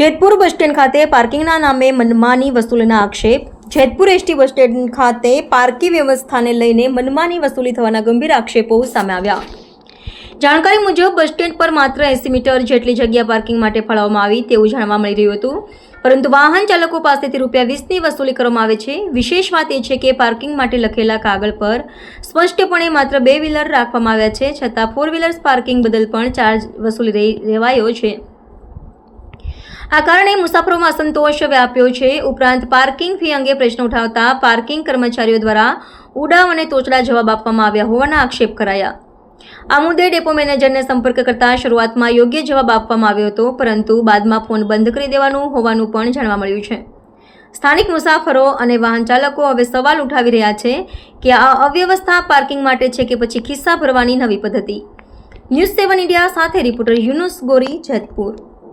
જેતપુર બસ stand ખાતે પાર્કિંગના નામે મનમાની વસૂલના આક્ષેપ. જેતપુર એસટી બસ સ્ટેન્ડ ખાતે પાર્કિંગ વ્યવસ્થાને લઈને મનમાની વસૂલી થવાના ગંભીર આક્ષેપો સામે આવ્યા. જાણકારી મુજબ, બસ સ્ટેન્ડ પર માત્ર એસી મીટર જેટલી જગ્યા પાર્કિંગ માટે ફાળવવામાં આવી તેવું જાણવા મળી રહ્યું હતું. પરંતુ વાહન ચાલકો પાસેથી રૂપિયા વીસની વસૂલી કરવામાં આવે છે. વિશેષ વાત એ છે કે પાર્કિંગ માટે લખેલા કાગળ પર સ્પષ્ટપણે માત્ર બે વ્હીલર રાખવામાં આવ્યા છે, છતાં ફોર વ્હીલર્સ પાર્કિંગ બદલ પણ ચાર્જ વસૂલી રહી- રહેવાયો છે. આ કારણે મુસાફરોમાં અસંતોષ વ્યાપ્યો છે. ઉપરાંત પાર્કિંગ ફી અંગે પ્રશ્ન ઉઠાવતા પાર્કિંગ કર્મચારીઓ દ્વારા ઉડાવ અને તોચડા જવાબ આપવામાં આવ્યા હોવાના આક્ષેપ કરાયા. આ મુદ્દે ડેપો મેનેજરને સંપર્ક કરતા શરૂઆતમાં યોગ્ય જવાબ આપવામાં આવ્યો હતો, પરંતુ બાદમાં ફોન બંધ કરી દેવાનું હોવાનું પણ જાણવા મળ્યું છે. સ્થાનિક મુસાફરો અને વાહન ચાલકો હવે સવાલ ઉઠાવી રહ્યા છે કે આ અવ્યવસ્થા પાર્કિંગ માટે છે કે પછી ખિસ્સા ભરવાની નવી પદ્ધતિ? ન્યૂઝ સેવન ઇન્ડિયા સાથે રિપોર્ટર યુનુસ ગોરી જેતપુર.